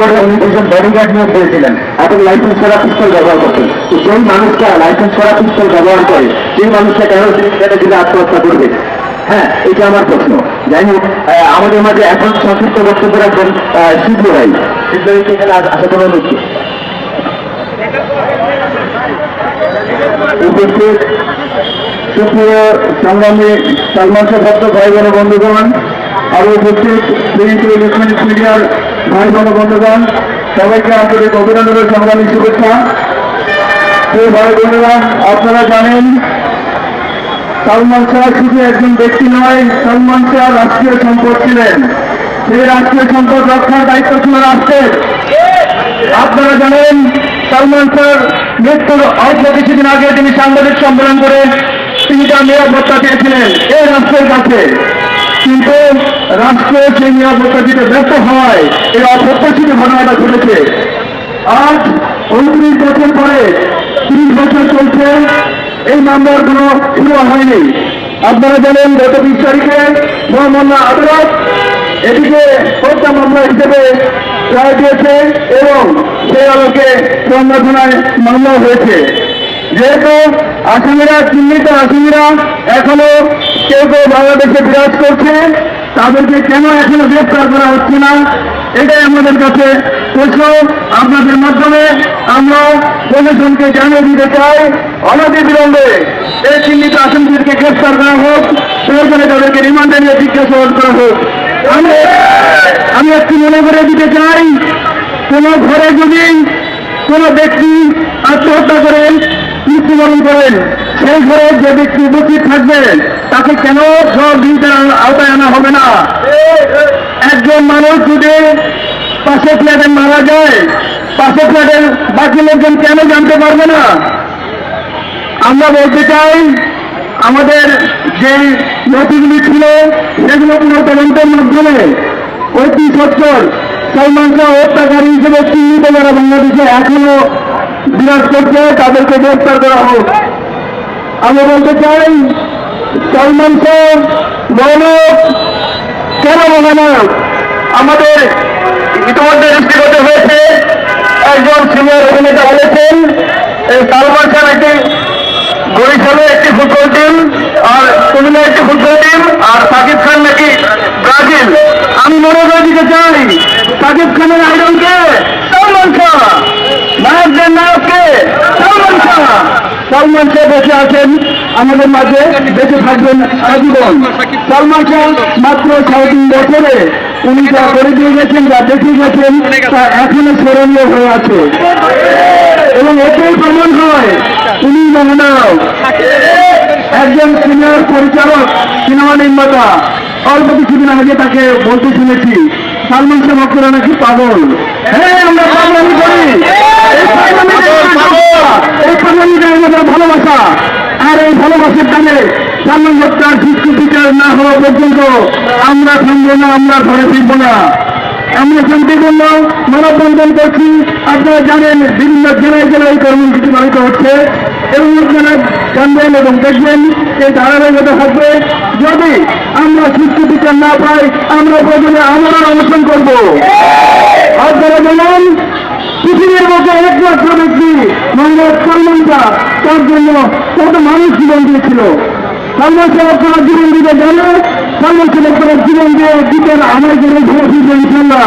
করে উনি দুজন এবং লাইসেন্স পিস্তল ব্যবহার লাইসেন্স পিস্তল ব্যবহার করে সেই কেন দিলে আত্মহত্যা করবে? হ্যাঁ এটা আমার প্রশ্ন। যাই হোক আমাদের মাঝে এখন সংক্ষিপ্ত বক্তব্য আহ, সিদ্ধু ভাই। সংগ্রামী সালমান শাহ ভাই বোন বন্ধুগণ আরও উপস্থিত প্রিন্ট মিডিয়ার ভাই বোন বন্ধুগণ, সবাইকে আন্তরিক অভিনন্দনের সংগ্রামী শুভেচ্ছা। প্রিয় ভাই বোনেরা, আপনারা জানেন, সালমান শাহ শুধু একজন ব্যক্তি নয়, সালমান শাহ রাষ্ট্রীয় সম্পদ ছিলেন। সেই রাষ্ট্রীয় সম্পদ রক্ষার দায়িত্ব ছিল রাষ্ট্রের আপনারা জানেন, সালমান শাহ মৃত্যুর অল্প কিছুদিন আগে তিনি সাংবাদিক সম্মেলন করে তিনি তার নিরাপত্তা চেয়েছিলেন। এই রাষ্ট্রের কাছে। কিন্তু রাষ্ট্র সেই নিরাপত্তা দিতে ব্যর্থ হওয়ায় এই অপ্রত্যাশিত ঘটনাটা ঘটেছে। আজ উনত্রিশ বছর পরে তিরিশ বছর চলছে, এই মামলার কোনো শুরু হয়নি। আপনারা জানেন, গত বিশ তারিখে মহামান্য আদালত এটিকে হত্যা মামলা হিসেবে রায় দিয়েছে এবং সেই আলোকে থানায় মামলা হয়েছে। যেহেতু আসামিরা, চিহ্নিত আসামিরা এখনও কেউ কেউ বাংলাদেশে বিরাজ করছে তাদেরকে কেন এখনও গ্রেফতার করা হচ্ছে না? এটাই আমাদের কাছে প্রশ্ন। আপনাদের মাধ্যমে আমরা প্রশাসনকে জানিয়ে দিতে চাই, অনতি বিলম্বে এই চিহ্নিত আসামিদেরকে গ্রেফতার করা হোক, প্রয়োজনে তাদেরকে রিমান্ডে নিয়ে জিজ্ঞাসাবাদ করা হোক। আমি আমি একটু মনে করে দিতে চাই, কোন ঘরে যদি কোন ব্যক্তি আত্মহত্যা করেন, মৃত্যুবরণ করেন সেই ঘরে যে ব্যক্তি উপস্থিত থাকবেন তাকে কেন সব বিহিতার আওতায় আনা হবে না? একজন মানুষ যদি পাশে ফ্ল্যাটে মারা যায় পাশে ফ্ল্যাটের বাকি লোকজন কেন জানতে পারবে না? আমরা বলতে চাই, আমাদের যে নথিগুলি ছিল, সেগুলো পুরো তদন্তের মাধ্যমে অতি সত্তর সলমান শাহ হত্যাকারী হিসেবে চিহ্নিত যারা বাংলাদেশে এখনও বিরাজ করছে, তাদেরকে গ্রেফতার করা হোক। আমরা বলতে চাই, সলমান শাহ মহানব কেন মহানব আমাদের ইতিমধ্যে দৃষ্টিগত হয়েছে, একজন সিনিয়র অভিনেতা বলেছেন, এই সালমান খান একটি বরিশালে একটি ফুটবল টিম, আর কুমিল্লা একটি ফুটবল টিম, আর সাকিব খান নাকি ব্রাজিল। আমি মনে করে দিতে চাই, সাকিব খানের আইডল কে? সালমান শাহ নায়কদের নায়ক কে সালমান শাহ সালমান শাহ বেঁচে আছেন আমাদের মাঝে, বেঁচে থাকবেন আজীবন সালমান শাহ মাত্র সাড়ে তিন বছরে উনি যা করে দিয়ে গেছেন, যা দেখিয়ে গেছেন, তা এখনও স্মরণীয় হয়ে আছে। এবং এটাই প্রমাণ হয়, উনি মহানায়ক। একজন সিনিয়র পরিচালক, সিনেমা নির্মাতা। অল্প কিছুদিন আগে তাকে বলতে শুনেছি শাহ ভক্তরা নাকি পাগল? হ্যাঁ আমরা পাগলামি করি। এই পাগলামিটাই আমাদের ভালোবাসা। আর এই ভালোবাসার টানে সালমান ভক্তার শিশু বিচার না হওয়া পর্যন্ত আমরা থামবো না আমরা ঘরে ফিরবো না। আমরা শান্তিপূর্ণ মানববন্ধন করছি। আপনারা জানেন বিভিন্ন জেলায় জেলায় কর্মসূচি পালিত হচ্ছে। এবং আপনারা জানবেন এবং দেখবেন এই ধারাবাহিকতা থাকবে। যদি আমরা বিচার না পাই আমরা প্রয়োজনে আমরা অনশন করব। আপনারা জানেন পৃথিবীর মধ্যে একমাত্র ব্যক্তি সালমান শাহ তার জন্য কত মানুষ জীবন দিয়েছিল। শাহ আপনারা জীবন দিতে জানে শাহ আপনারা জীবন দিয়ে দিতেন আমার জন্য ভালো ফিরবে ইনশাল্লাহ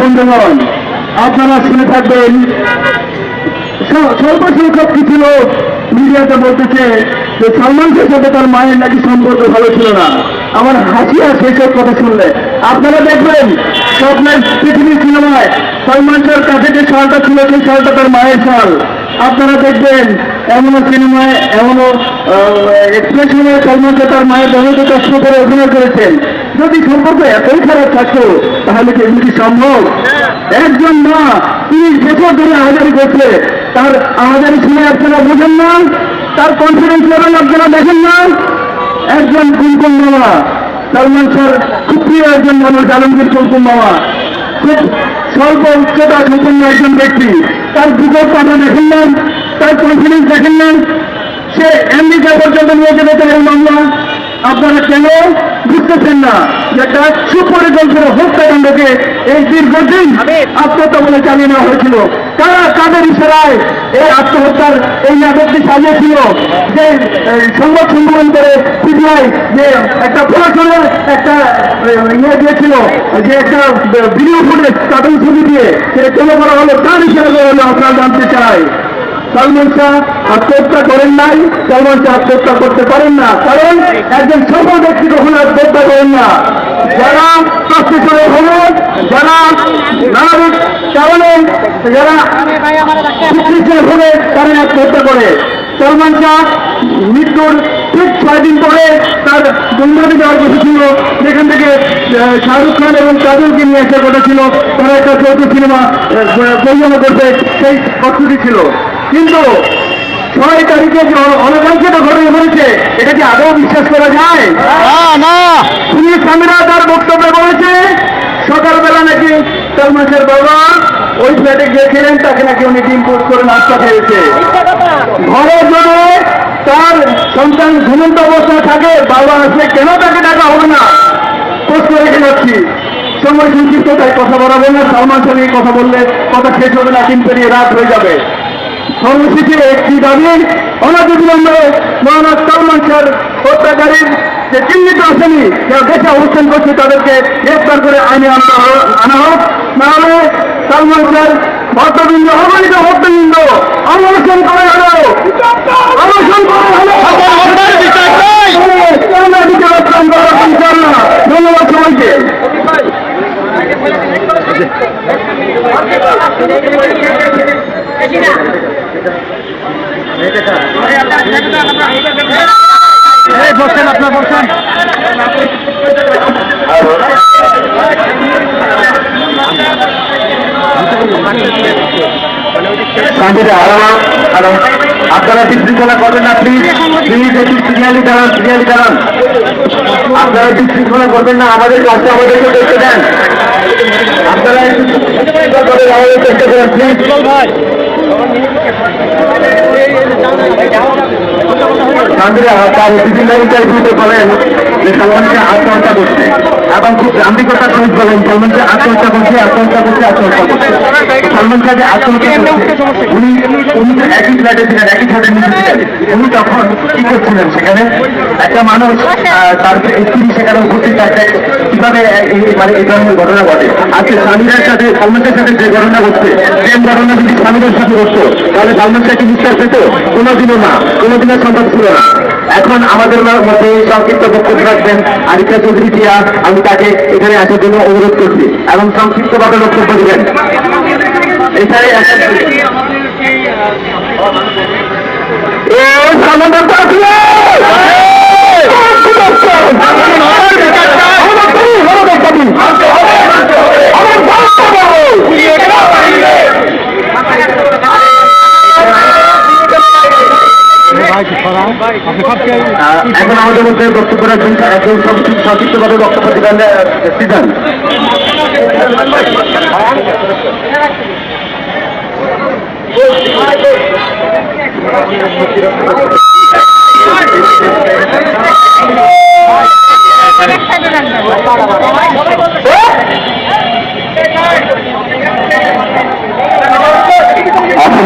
বন্ধুগণ, আপনারা শুনে থাকবেন, স- স্বল্প সংখ্যক কিছু লোক মিডিয়াতে বলতেছে যে সালমান সাথে তার মায়ের নাকি সম্পর্ক ভালো ছিল না। আমার হাসি আর সেসব কথা শুনলে। আপনারা দেখবেন, স্বপ্নের পৃথিবীর সিনেমায় সালমান শাহের কাছে যে সালটা ছিল, সেই সালটা তার মায়ের সাল। আপনারা দেখবেন এমনও সিনেমায়, এমনও এক্সপ্রেশনে সালমান শাহ তার মায়ের দেহকে কষ্ট করে অভিনয় করেছেন। যদি সম্পর্ক এতই খারাপ থাকতো, তাহলে কি এগুলি সম্ভব? একজন মা তিরিশ বছর ধরে আহাজারি করছে, তার আহাজারি শুনে আপনারা বোঝেন না? তার কনফিডেন্স লেভেল আপনারা দেখেন না? একজন কুমকুম মামা, সালমান স্যার খুব প্রিয় একজন মানুষ, আলমগীর কুলকুম মামা, খুব স্বল্প উচ্চতা সম্পন্ন একজন ব্যক্তি। তার যুবক কথা দেখেন না তার কনফিডেন্স দেখেন না সে আমেরিকা পর্যন্ত নিয়ে যেতে চায় মামলা। আপনারা কেন বুঝতেছেন না যে একটা সুপরিকল্পিত হত্যাকাণ্ডকে এই দীর্ঘদিন আত্মহত্যা বলে চালিয়ে নেওয়া হয়েছিল? তারা কাদের ইশারায় এই আত্মহত্যার এই নাটকটি সাজিয়েছিল যে এই, সংবাদ সম্মেলন করে সিবিআই যে একটা প্রশাসনের একটা ইয়ে দিয়েছিল যে একটা ভিডিও ফুটেজ কার্টুন ছবি দিয়ে সেটা কেন করা হলো? তার ইশারা করে হলো আপনারা জানতে চাই? সালমান শাহ আত্মহত্যা করেন নাই সালমান শাহ আত্মহত্যা করতে পারেন না। কারণ একজন সফল ব্যক্তি কখনো আত্মহত্যা করেন না। যারা প্রস্তুতের ভ্রমণ যারা নানাবিধ কারণে যারা চিকিৎসার ভোগে তারা আত্মহত্যা করে। সালমান শাহ মৃত্যুর ঠিক ছয় দিন পরে তার গুন্ডাটি যাওয়ার কথা ছিল। যেখান থেকে শাহরুখ খান এবং কাজলকে নিয়ে আসার কথা ছিল। তারা একটা চৌথ সিনেমা প্রযোজনা করতে সেই প্রস্তুতি ছিল। কিন্তু ছয় তারিখে যে অনাকাঙ্ক্ষিত ঘটনা ঘটেছে এটা কি আদৌ বিশ্বাস করা যায়? না পুলিশ স্বামীরা তার বক্তব্যে বলেছে সকালবেলা নাকি সালমাসের বাবা ওই ফ্ল্যাটে গিয়েছিলেন তাকে নাকি উনি ডিম পোস্ট করে নাস্তা খেয়েছে। ঘরে যদি তার সন্তান ঘুমন্ত অবস্থায় থাকে বাবা আসলে কেন তাকে ডাকা হবে না? প্রশ্ন করে যাচ্ছি সময় সংক্ষিপ্ত তাই কথা বলাবো না সালমান সঙ্গে কথা বললে কথা শেষ হবে না পেরিয়ে রাত হয়ে যাবে। সর্বশেষে একটি দাবি অনাদি বিলম্বে মহারাজ সালমান শাহর হত্যাকারীর যে চিহ্নিত আসামি যারা দেশে অবস্থান করছে, তাদেরকে গ্রেফতার করে আইনে আনতে হ- আনা হোক। নাহলে সালমান শাহর ভদ্রবৃন্দ অগণিত ভদ্রবৃন্দ, অনশন করা হলো অনশন করা হলো ধন্যবাদ সবাইকে। বসছেন আপনার আরাম আপনারা বিশৃঙ্খলা করবেন না প্লিজ প্লিজ একটু সিরিয়ালি দাঁড়ান সিরিয়ালি দাঁড়ান আপনারা বিশৃঙ্খলা করবেন না, আমাদের কাজটা আমাদেরকে দেখতে দেন। আপনারা একটু চেষ্টা করেন প্লিজ শান্তিরা তার বিভিন্ন ইন্টারভিউতে বলেন যে সাংবাদিকরা আত্মহত্যা করছে। এবং খুব গাম্ভীর্যতার সহিত বলেন সালমানকে আত্মহত্যা করছে আত্মহত্যা করছে আত্মহত্যা করছে সালমান খান যে আত্মহত্যা করছে উনি উনি একই ফ্ল্যাটে ছিলেন একই ফ্ল্যাটের নিচে ছিলেন। উনি তখন কি করছিলেন সেখানে। একটা মানুষ তার স্ত্রী সেখানে উপস্থিত থাকতে কীভাবে মানে এই ধরনের ঘটনা ঘটে? আজকে স্বামীদের সাথে সালমানের সাথে যে ঘটনা ঘটছে সেম ঘটনা যদি স্বামীদের সাথে ঘটতো তাহলে সালমান শাহ কি বিশ্বাস পেত? কোনোদিনও না কোনোদিনের সম্ভব ছিল না। এখন আমাদের মধ্যে সংক্ষিপ্ত বক্তব্য রাখবেন। আরিফা চৌধুরী জিয়া আমি তাকে এখানে আসার জন্য অনুরোধ করছি এবং সংক্ষিপ্তভাবে বক্তব্য দিবেন। এছাড়া ও এ আমাদের মধ্যে বক্তব্য রাখবেন একজন সংক্ষিপ্তভাবে বক্তব্য দিবেন সিদ্ধান্ত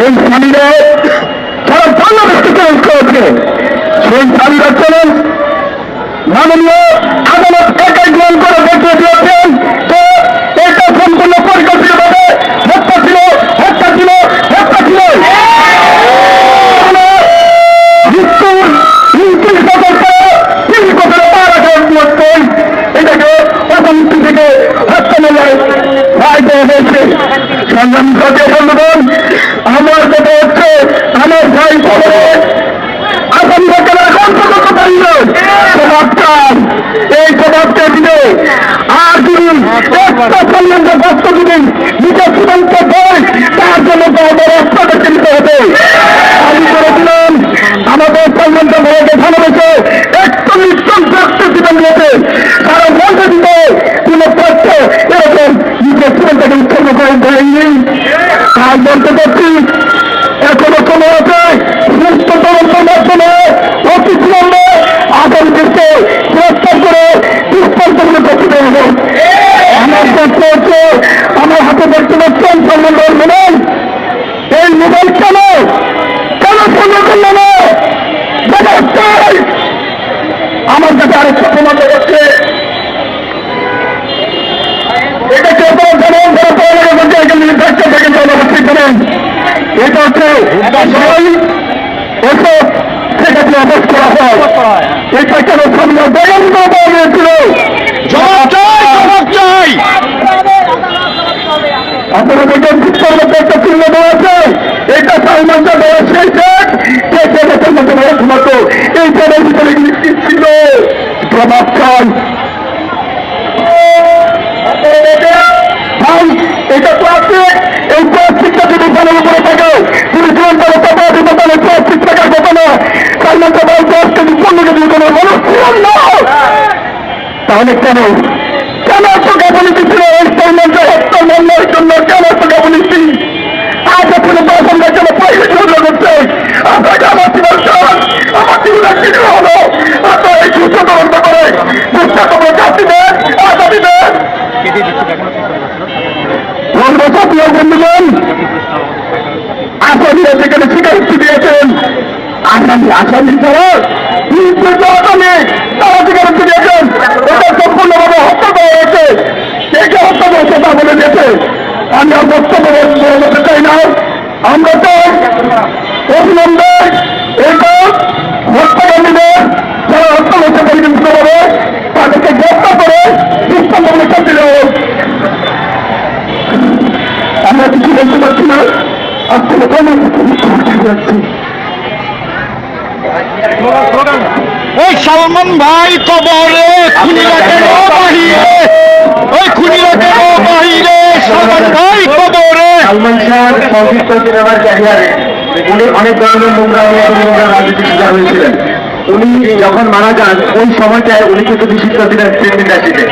সেই স্বামীরা সারা বাংলাদেশকে চ্যালেঞ্জ করেছে? সেই স্বামীরা চ্যালেঞ্জ মাননীয় আদালত একাই গ্রহণ করে দেখিয়ে দিয়েছেন যে এটা সম্পূর্ণ পরিকল্পিত ভাবে হত্যা ছিল হত্যা ছিল হত্যা ছিল। মৃত্যুর উনত্রিশ তিন সংগঠন সেখানে সেই খবরে আসাম সরকারের হস্তক্ষেপকারীরা প্রভাবকার এই প্রভাবকে দিলে আর যদি একটা পর্যন্ত কষ্ট যদি নিজের সীমান্ত দেয়, তার জন্য বড় বড় হস্তক্ষেপ নিতে হবে। আমি করেছিলাম আমাদের পর্যন্ত ভারতে ভালোবেসে একটু নিশ্চয় রক্ত জীবন দিয়েছে। তারা বলতে দিতে কোনো তথ্য এরকম নিজের সীমান্তকে উৎপন্ন করে দেয়নি তার বলতে পারছি এখনও আছে সুস্থ তদন্তের মাধ্যমে অতি বিলম্বে গ্রেফতার করে আমার প্রশ্ন হচ্ছে হাতে দেখতে পাচ্ছেন সম্বন্ধের মোবাইল। এই মোবাইল কেন? কেন সংগ্রহ করল না আমার কাছে আরেকটা প্রমাণ দেখাচ্ছে এটা কেউ জানেন? যারা পড়ালেখা করছে এখানে নির্দিষ্ট থেকে, জনগোষ্ঠী করেন এটা হচ্ছে সবাই এসব সেটাকে অবস্থ করা হয়। এটা কেন সামনে বেগম পাওয়া গিয়েছিল জবাব চাই জবাব চাই। আপনারা দেখবেন শিক্ষার মধ্যে একটা চিহ্ন দেওয়া আছে। এটা সালমানটা দেওয়া সেই চেক যে চেকের মধ্যে দেওয়া ঘুমাতো? এই চেকের ভিতরে ছিল? চাই। এটা প্লাস্টিক। এই প্লাস্টিকটা যদি জলের উপরে থাকে তুমি জীবন করে তবে দিতে পারে প্লাস্টিক থাকার কথা না। সালমানটা ভাই প্লাস্টিক পণ্য যদি কোনো মানুষ ছিলেন না তাহলে কেন? কেন তোকে বলেছি ছিল এই সালমানকে হত্যা মামলার জন্য কেন তোকে বলেছি আজ আপনি বাসনটা কেন পয়সা চলে করছে আপনাকে আমার জীবন আমার জীবনের কিছু হলো। আপনার এই সুস্থ তদন্ত করে। বুঝতে খবর চাচ্ছি দেন বলব জাতীয় বন্ধুগণ আসামিরা যেখানে স্বীকারোক্তি দিয়েছেন। আসামি আসামি ছাড়া তারা স্বীকারোক্তি দিয়েছেন। এটা সম্পূর্ণভাবে হত্যা করা হয়েছে। কে কে হত্যা করেছে তা বলে দিয়েছে। আমি আর বক্তব্য বলতে চাই না। আমরা চাই অবিলম্বে এটা হত্যাকারীদের যারা হত্যা করতে পরিকল্পিতভাবে তাদেরকে গ্রেফতার করে দৃষ্টান্তমূলক শাস্তি দেওয়া। আমরা কিছু বলতে পারছি না। আজকে যাচ্ছি ওই সালমান ভাই কবরে খুনিরা বাহিরে। ওই খুনিরা কেন বাহিরে সালমান ভাই কবরে। সালমান শাহ সংক্ষিপ্ত সিনেমার ক্যারিয়ারে উনি অনেক ধরনের নোংরা নোংরা রাজনীতির শিকার হয়েছিলেন। উনি যখন মারা যান, ওই সময়টায় উনি কিন্তু নিষিদ্ধ ছিলেন ইন্ডাস্ট্রিতে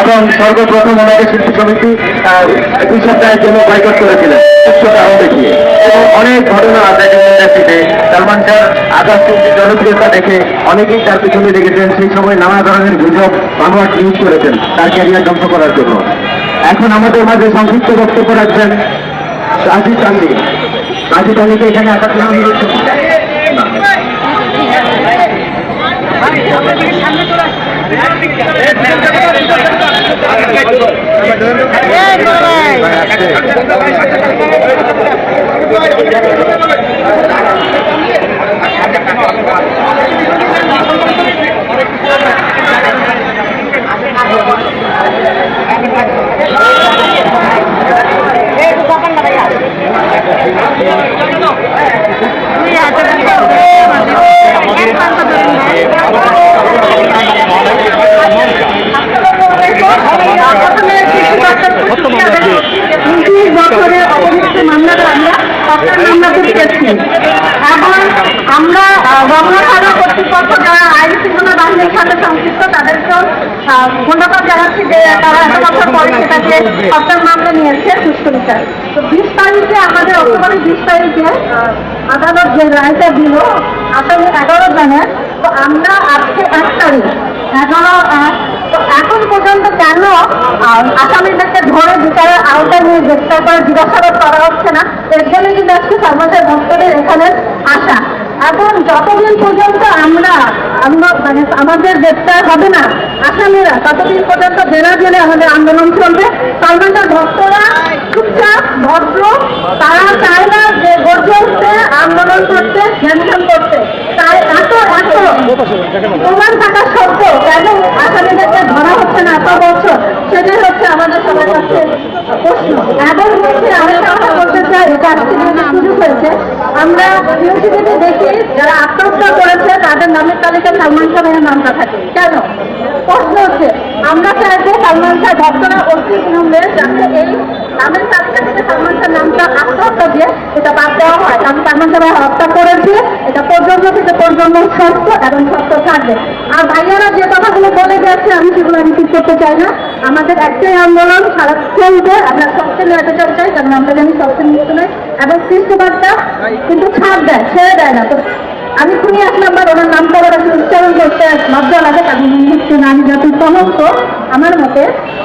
এবং সর্বপ্রথম ওনাকে শিল্পী সমিতি দুই সপ্তাহের জন্য বয়কট করেছিলেন অনেক ঘটনা আছে ইন্ডাস্ট্রিতে সালমান শাহ আকাশ জনপ্রিয়তা দেখে অনেকেই তার পিছনে লেগেছেন। সেই সময় নানা ধরনের গুজব বানোয়াট ইউজ করেছেন তার ক্যারিয়ার ধ্বংস করার জন্য। এখন আমাদের মাঝে সংক্ষিপ্ত বক্তব্য রাখবেন রাজীব গান্ধী। রাজীব গান্ধীকে এখানে আসার জন্য অনুরোধ আমরা থানা কর্তৃপক্ষ যারা আইন শৃঙ্খলা বাহিনীর সাথে সংশ্লিষ্ট তাদেরকেও ধন্যবাদ জানাচ্ছি তারা এত বছর পরে সেটাকে হত্যার মামলা নিয়েছে সুষ্ঠু বিচার। তো আমাদের অক্টোবরের বিশ তারিখে আদালত যে রায়টা দিল আসলে এগারো জনের, তো আমরা আজকে এক তারিখ, এগারো এক, তো এখন পর্যন্ত কেন আসামিদের আসামিদেরকে ধরে বিচারের আওতায় নিয়ে গ্রেপ্তার করে, জিজ্ঞাসাবাদ করা হচ্ছে না, এর জন্য কিন্তু আজকে সর্বশেষ ভক্তদের এখানে আসা। এখন যতদিন পর্যন্ত আমরা আমরা মানে আমাদের গ্রেপ্তার হবে না। আসামিরা ততদিন পর্যন্ত জেলা জেলে আমাদের আন্দোলন চলবে। সালমানদার ভক্তরা চুপচাপ, ভদ্র, তারা চায় না যে গর্জে উঠতে আন্দোলন করতে টেনশন করতে তাই এত এত প্রমাণ থাকা সত্ত্বেও কেন আসামিদেরকে ধরা হচ্ছে না এত বছর? সেটাই হচ্ছে আমাদের সবার কাছে বলতে চাই, এটা আমরা দেখি, যারা আত্মহত্যা করেছে, তাদের নামের তালিকায় সালমান খানের নামটা থাকে। কেন? প্রশ্ন হচ্ছে, আমরা চাইব সালমান শাহ ভক্তরা অতিবিলম্বে যাতে এই নামের তালিকা থেকে সালমান শাহ নামটা আত্মহত্যা দিয়ে এটা বাদ দেওয়া হয়। কারণ সালমান শাহ ভাই হত্যা করেছে, এটা প্রজন্ম থেকে প্রজন্ম সত্য এবং সত্য থাকবে। আর ভাইয়ারা যে কথাগুলো বলে গেছে, আমি সেগুলো রিপিট করতে চাই না। আমাদের একটাই আন্দোলন, সারা চলবে। আমরা সবচেয়ে নিয়ে যেতে চাই, কারণ আমরা জানি সবচেয়ে নয়। এবং খ্রিস্টবাদটা কিন্তু ছাড় দেয়, ছেড়ে দেয় না। তো আমি শুনি এক নাম্বার ওনার নাম করার আসলে উচ্চারণ করতে লজ্জা লাগে কারণ উনি হচ্ছে নারী জাতির কলঙ্ক আমার মতে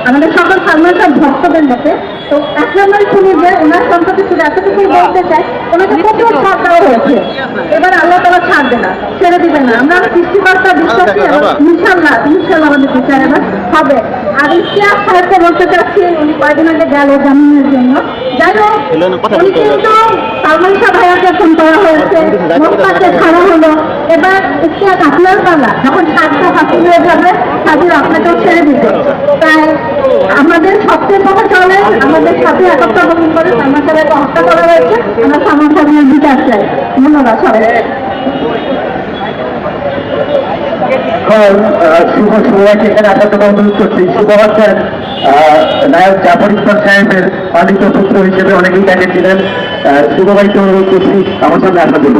আমাদের সকল সালমান শাহ ভক্তদের মতে তো এক নম্বর শুনি যে ওনার সম্পর্কে শুধু এতটুকুই বলতে চাই ওনাকে প্রচুর ছাড় দেওয়া হয়েছে। এবার আল্লাহ তালা ছাড়বে না ছেড়ে দিবে না। আমরা সৃষ্টিকর্তা বিশ্বাসী এবং ইনশাল্লাহ ইনশাল্লাহ আমাদের বিচার এবার হবে। আর ইতিহাস সাহিত্য বলতে চাচ্ছি উনি কয়েকদিন আগে গেল জামিনের জন্য। যাই হোক উনি সালমান শাহ ভাইয়াকে ফোন করা হয়েছে। মোস্তাকে ছাড়া হলো। এবার ইতিহাস আপনার পালা। যখন সাতটা ফাঁসি হয়ে যাবে আপনাকেও ছেড়ে দিতে তাই আমাদের সবচেয়ে কথা চলে আমাদের সাথে একত্র গ্রহণ করে সালমান শাহকে হত্যা করা হয়েছে। আমরা সালমান শাহের বিচার চাই। ধন্যবাদ সবাই শুভ সবাইকে এখানে আসার জন্য অনুরোধ করছি। শুভ হচ্ছেন নায়ক জাফর ইকবাল সাহেবের পালিত পুত্র হিসেবে অনেকেই তাকে ছিলেন শুভ ভাইকে অনুরোধ করছি আমার সামনে আসার জন্য।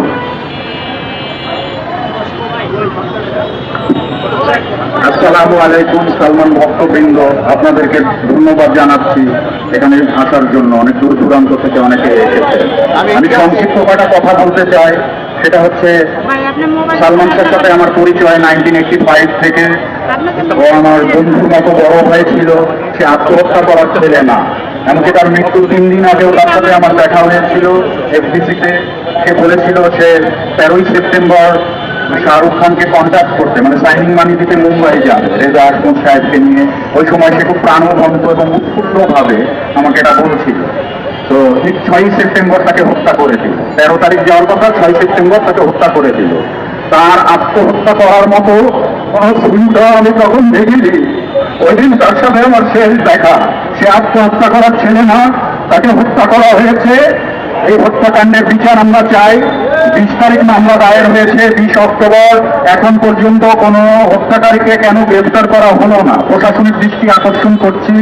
আসসালামু আলাইকুম সালমান ভক্তবৃন্দ। আপনাদেরকে ধন্যবাদ জানাচ্ছি এখানে আসার জন্য। অনেক দূর দূরান্ত থেকে অনেকে এসেছে আমি সংক্ষিপ্ত কটা কথা বলতে চাই। সেটা হচ্ছে সালমান শাহের সাথে আমার পরিচয় নাইনটিন এইটি ফাইভ থেকে। ও আমার বন্ধু মতো বড় ভাই ছিল সে আত্মহত্যা করার ছেলে না। এমনকি তার মৃত্যুর তিন দিন আগেও তার সাথে আমার দেখা হয়েছিল এফডিসিতে সে বলেছিল সে তেরোই সেপ্টেম্বর শাহরুখ খানকে কন্ট্যাক্ট করতে মানে সাইনিং মানি দিতে মুম্বাই যাবে রেজা আসমত সাহেবকে নিয়ে। ওই সময় সে খুব প্রাণবন্ত এবং উৎফুল্লভাবে আমাকে এটা বলছিল। তো ছয়ই সেপ্টেম্বর তাকে হত্যা করে দিল তেরো তারিখ যাওয়ার কথা ছয় সেপ্টেম্বর তাকে হত্যা করে দিল তার আত্মহত্যা করার মতো কোনো সুবিধা আমি তখন দেখিনি। ওই দিন তার সাথে আমার শেষ দেখা। সে আত্মহত্যা করার ছেলে না, তাকে হত্যা করা হয়েছে। এই হত্যাকাণ্ডের বিচার আমরা চাই। বিশ তারিখ মামলা দায়ের হয়েছে, বিশ অক্টোবর। এখন পর্যন্ত কোনো হত্যাকারীকে কেন গ্রেফতার করা হলো না? প্রশাসনিক দৃষ্টি আকর্ষণ করছি।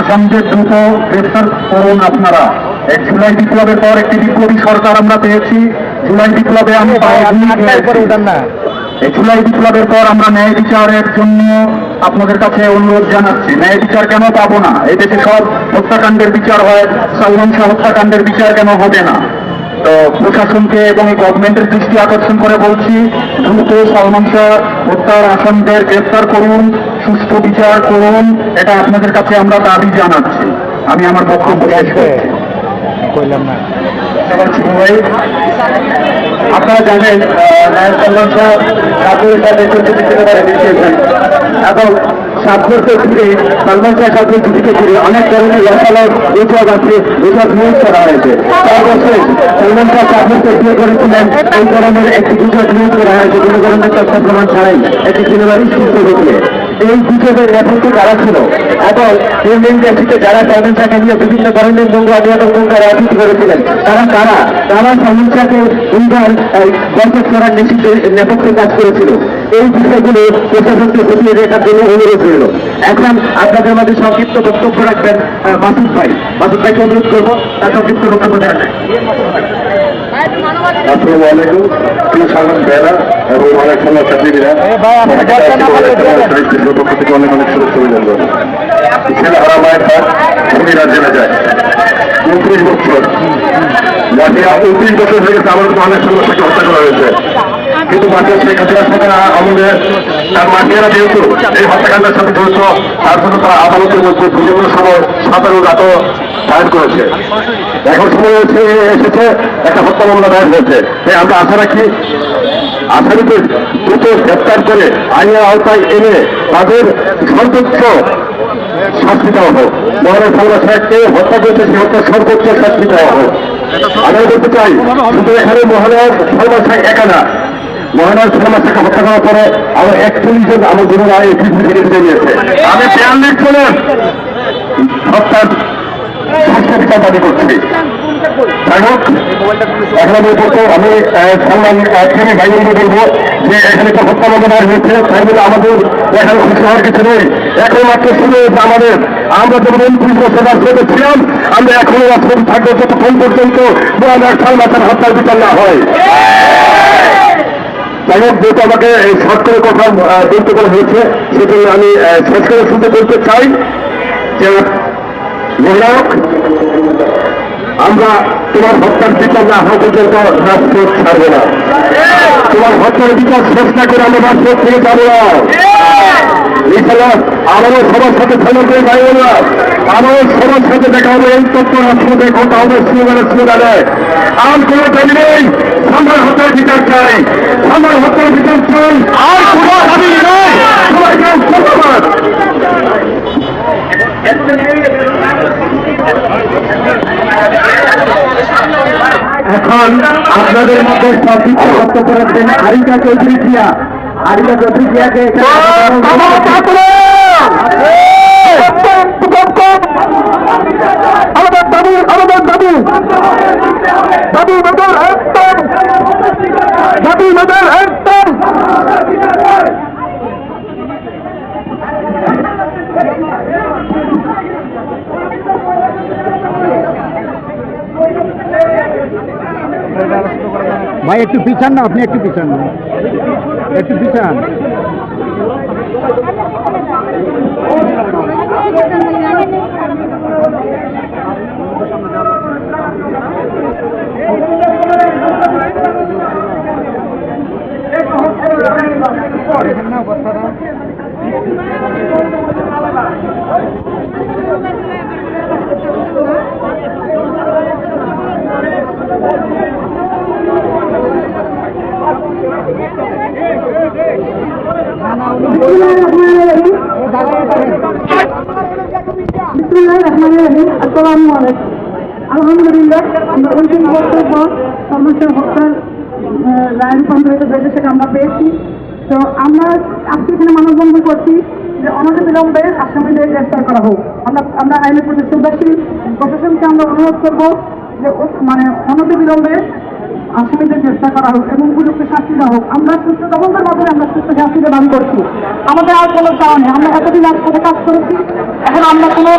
আসামদের দ্রুত গ্রেফতার করুন আপনারা। এক জুলাই বিপ্লবের পর একটি বিপ্লবী সরকার আমরা পেয়েছি। জুলাই বিপ্লবে আমি এই জুলাই বিপ্লবের পর আমরা ন্যায় বিচারের জন্য আপনাদের কাছে অনুরোধ জানাচ্ছি। ন্যায় বিচার কেন পাবো না? এই দেশে সব হত্যাকাণ্ডের বিচার হয়। সালমান শাহ হত্যাকাণ্ডের বিচার কেন হবে না? তো প্রশাসনকে এবং এই গভর্নমেন্টের দৃষ্টি আকর্ষণ করে বলছি দ্রুত সালমান শাহ হত্যার আসামদের গ্রেফতার করুন সুষ্ঠু বিচার করুন এটা আপনাদের কাছে আমরা দাবি জানাচ্ছি। আমি আমার বক্তব্য শেষ করছি। শুরু হয়। আপনারা জানেন নায়ক সালমান শাহ সাথে এবং সাগরকে ঘিরে সালমান শাহ সাগরের দুটিকে ঘিরে অনেক ধরনের লসালক গুজব আছে গুজব নিউজ করা হয়েছে। সর্বশেষ সালমান শাহ সাগরকে বিয়ে করেছিলেন এই ধরনের একটি গুজব নিউজ করা হয়েছে কোনো ধরনের তথ্য প্রমাণ ছাড়াই একটি সিনেমারই শিল্প দেখিয়ে এই গুজবের নেপথ্যে কারা ছিল এবং ইউনিয়ন দেশিতে যারা সালমান শাহকে নিয়ে বিভিন্ন ধরনের নোংরা অনিয়ত নোংরা রাজনীতি করেছিলেন, তারা কারা? তারা শাহকে উন্নয়ন বরকত করার নেতৃত্বে নেপথ্যে কাজ করেছিল। এই বিষয়গুলো প্রশাসনকে খতিয়ে দেখার জন্য অনুরোধ রইল। এখন আপনাদের মাঝে সংক্ষিপ্ত বক্তব্য রাখবেন মাসুদ ভাই। মাসুদ ভাইকে অনুরোধ করব, তার সংক্ষিপ্ত বক্তব্য দেন আসসালামু আলাইকুম। প্রিয় বেলা এবং অনেক সময় চাকরিরা পক্ষ থেকে অনেক অনেক শুভেচ্ছা অভিনন্দন। ছেলে হারা মায়ের ভূমিরা জেলে যায়। উনত্রিশ বছর। যাকে উনত্রিশ বছর থেকে আমার অনেক সমস্যাকে হত্যা করা হয়েছে। কিন্তু মাঝে শেখ হাসিনার সাথে আমাদের তার মাটিয়ারা যেহেতু এই হত্যাকাণ্ডের সাথে জড়িত, তার জন্য তারা আদালতের মধ্যে বিভিন্ন সময় সাধারণ রাত দায়ের করেছে। এখন সময় হচ্ছে এসেছে, একটা হত্যা মামলা দায়ের হয়েছে। তাই আমরা আশা রাখি আসামিদের দ্রুত গ্রেপ্তার করে আইনের আওতায় এনে তাদের সর্বোচ্চ শাস্তি দেওয়া হোক। মহারাজ সাহেবকে হত্যা করেছে, সে হত্যার সর্বোচ্চ শাস্তি দেওয়া হোক। আমি করতে চাই কিন্তু এখানে মহারাজ শর্মা একা না। মহারাজ শর্মা সাহেবকে হত্যা করার পরে আমার এক জন আমার গুরুরা এই পৃথিবী থেকে নিয়েছে আমি তেয়াল্লিশ জনের হত্যার সাক্ষাৎকার দাবি করছে। এখন বলতে আমি সালমান আজকে ভাইকে বলব যে এখানে একটা হত্যা মামলা হয়েছে, তাই বলে আমাদের এখানে খুশি হওয়ার কিছু নেই। এখন মাত্র আমাদের, আমরা যখন উনত্রিশ বছর রাজপথে ছিলাম আমরা এখনও রাজপথে থাকব যতক্ষণ পর্যন্ত সালমাতার হত্যার বিচার না হয়। যাই হোক, যেহেতু আমাকে এই শর্ট করে কথা বলতে বলা হয়েছে, সেজন্য আমি শেষ করে শুনতে বলতে চাই যে মহিলাওক আমরা তোমার হত্যার বিচার না হওয়া পর্যন্ত রাজপথ ছাড়বো না। তোমার হত্যার বিচার শেষ না করে আমরা রাজপথ থেকে যাব না। এছাড়া আমারও সবার সাথে ফেলে করে যাই না আমারও সবার সাথে দেখা হবে এই তথ্য রাষ্ট্রপতি কথা হবে স্লোগানের স্লোগানে। আর কোনো দাবি নেই। আমার হত্যার বিচার চাই। আমার হত্যার বিচার চাই। আর কোনো দাবি নয় সবাইকে ধন্যবাদ। এখন আপনাদের মধ্যে সবকিছু বক্তব্য রাখবেন আরিকা চৌধুরী জিয়া। আরিকা চৌধুরী জিয়াকে আমাদের দাবি আমাদের দাবি। দাবি মেয়েদের একদম দাবি একদম ভাই একটু পিছান না আপনি একটু পিছান না একটু পিছান আলহামদুলিল্লাহ সমস্যা হত্যার রায় রূপান্তরিত হয়েছে সেটা আমরা পেয়েছি। তো আমরা আজকে এখানে মানববন্ধন করছি যে অনতি বিলম্বে আসামিদের গ্রেফতার করা হোক। আমরা আমরা আইনের প্রতি শ্রদ্ধাশীল। প্রশাসনকে আমরা অনুরোধ করব যে মানে অনতি বিলম্বে আসামিদের গ্রেফতার করা হোক এবং উপযুক্ত শাস্তি দেওয়া হোক। আমরা সুস্থ তদন্তের মাধ্যমে আমরা সুস্থ শাস্তিতে দাবি করছি। আমাদের আর কোনো চাওয়া নেই। আমরা এতদিন রাজপথে কাজ করেছি, এখন আমরা কোনো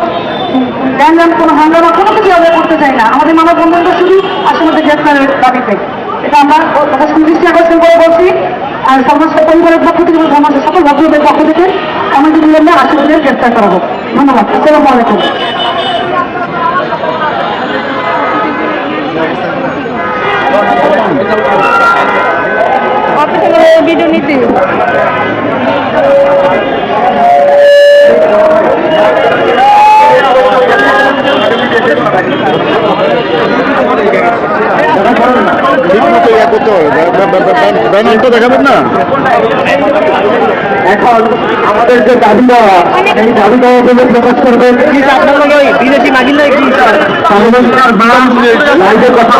গ্যাঞ্জাম কোনো হাঙ্গামা কোনো কিছু করতে চাই না আমাদের মানববন্ধনটা শুধু আসামিদের গ্রেফতারের দাবিতে এটা আমরা কথা সুদৃষ্টি আকর্ষণ করে বলছি। আর সমাজ, পরিবারের পক্ষ থেকে এবং সমাজের সকল ভদ্রদের পক্ষ থেকে আমাদের বিলম্বে আসামিদের গ্রেফতার করা হোক ধন্যবাদ। আসসালামু আলাইকুম। ভিডিও নিতে ব্যানারটা দেখাবেন না? এখন আমাদের যে দাবি দেওয়া এই দাবি দেওয়া বলে প্রকাশ করবেন বিদেশি মাগিল কথা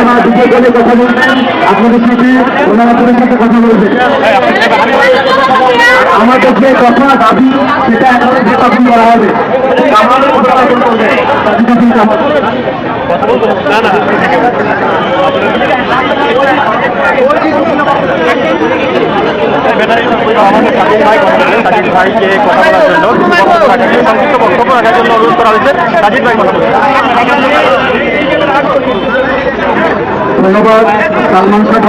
আমার দ্বিতীয় কথা বলবেন। আপনাদের সাথে ওনার সাথে কথা বলবেন? আমাদের যে কথা দাবি সেটা এখন করা হবে। আমাদের। ধন্যবাদ, সালমান শাহ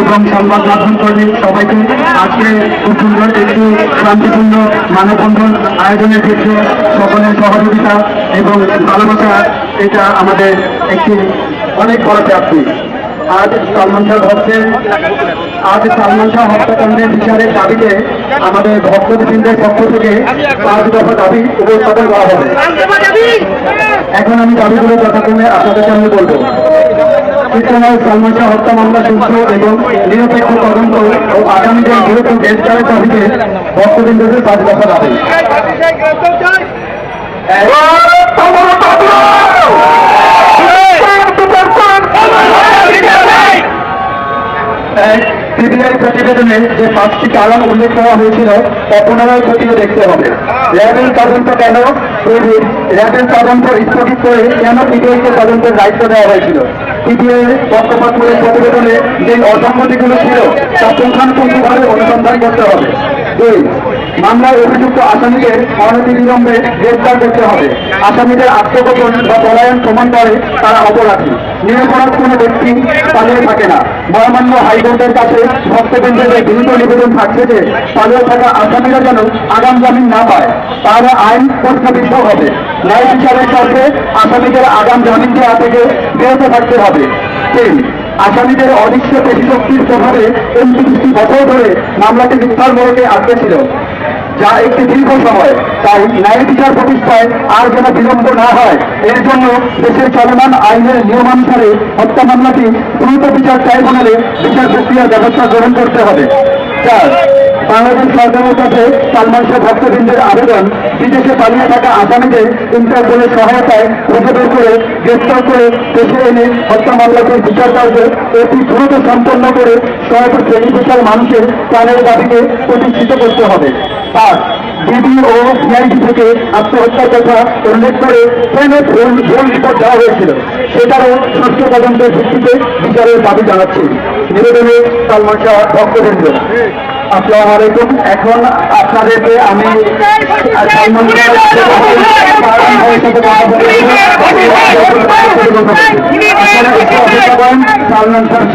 এবং সংবাদ মাধ্যম কর্মী সবাইকে। আজকে খুব সুন্দর একটি শান্তিপূর্ণ মানববন্ধন আয়োজনের ক্ষেত্রে সকলের সহযোগিতা এবং ভালোবাসা, এটা আমাদের একটি অনেক বড় প্রাপ্তি। আজ সালমান শাহ ভক্তের আজ সালমান শাহ হত্যাকাণ্ডের বিচারের দাবিতে আমাদের ভক্তবৃন্দের পক্ষ থেকে পাঁচ দফা দাবি উপস্থাপন করা হবে। এখন আমি দাবিগুলো যথাক্রমে আপনাদের সামনে বলব। কীর্তনায় সালমান শাহ হত্যা মামলা সুস্থ এবং নিরপেক্ষ তদন্ত ও আগামীদের বিরুদ্ধে গ্রেফতারের দাবিতে ভক্তবৃন্দদের পাঁচ দফা দাবি। সিবিআই প্রতিবেদনে যে পাঁচটি কারণ উল্লেখ করা হয়েছিল, তা পুনরায় খতিয়ে দেখতে হবে। র্যাবের তদন্ত কেন র্যাবের তদন্ত স্থগিত করে কেন পিটিআইকে তদন্তের দায়িত্ব দেওয়া হয়েছিল? পিটিআই পক্ষপাতের প্রতিবেদনে যে অসঙ্গতিগুলো ছিল, তা পুঙ্খানুপুঙ্খভাবে অনুসন্ধান করতে হবে। দুই মামলায় অভিযুক্ত আসামিকে অনতিবিলম্বে গ্রেপ্তার করতে হবে। আসামিদের আত্মগোপন বা পলায়ন প্রমাণ করে তারা অপরাধী। নিরপরাধ কোনো ব্যক্তি পালিয়ে থাকে না। মহামান্য হাইকোর্টের কাছে ভক্তবৃন্দের বিনীত নিবেদন থাকছে যে, পালিয়ে থাকা আসামিরা যেন আগাম জামিন না পায় তাহলে আইন প্রশ্নবিদ্ধ হবে। ন্যায় বিচারের স্বার্থে আসামিদের আগাম জামিন দেওয়া থেকে বিরত থাকতে হবে। তিন, আসামিদের অদৃশ্য পেশিশক্তির প্রভাবে উনত্রিশটি বছর ধরে মামলাটি মিথ্যার মোড়কে আটকে যা একটি দীর্ঘ সময়, তাই ন্যায় বিচার প্রতিষ্ঠায় আর যেন বিলম্ব না হয়। এর জন্য দেশের চলমান আইনের নিয়মানুসারে হত্যা মামলাটি দ্রুত বিচার ট্রাইব্যুনালে বিচার প্রক্রিয়ার ব্যবস্থা গ্রহণ করতে হবে। চার, বাংলাদেশ সরকারের কাছে সালমান শাহ ভক্তবৃন্দের আবেদন, বিদেশে পালিয়ে থাকা আসামিদের ইন্টারপোলের সহায়তায় খুঁজে বের করে গ্রেপ্তার করে দেশে এনে হত্যা মামলাটির বিচার কার্য অতি দ্রুত সম্পন্ন করে সহায়তা শ্রেণি পেশার মানুষের প্রাণের দাবিকে প্রতিষ্ঠিত করতে হবে। পাঁচ ডিবি ও সিআইডি থেকে আত্মহত্যার কথা উল্লেখ করে কেন ভুল ভুল রিপোর্ট দেওয়া হয়েছিল। সেটারও সুষ্ঠু তদন্তের ভিত্তিতে বিচারের দাবি জানাচ্ছি। নিবেদনে সালমান শাহ ভক্তবৃন্দ আসসালামু আলাইকুম। এখন আপনাদেরকে আমি সালমান সালমান সালমান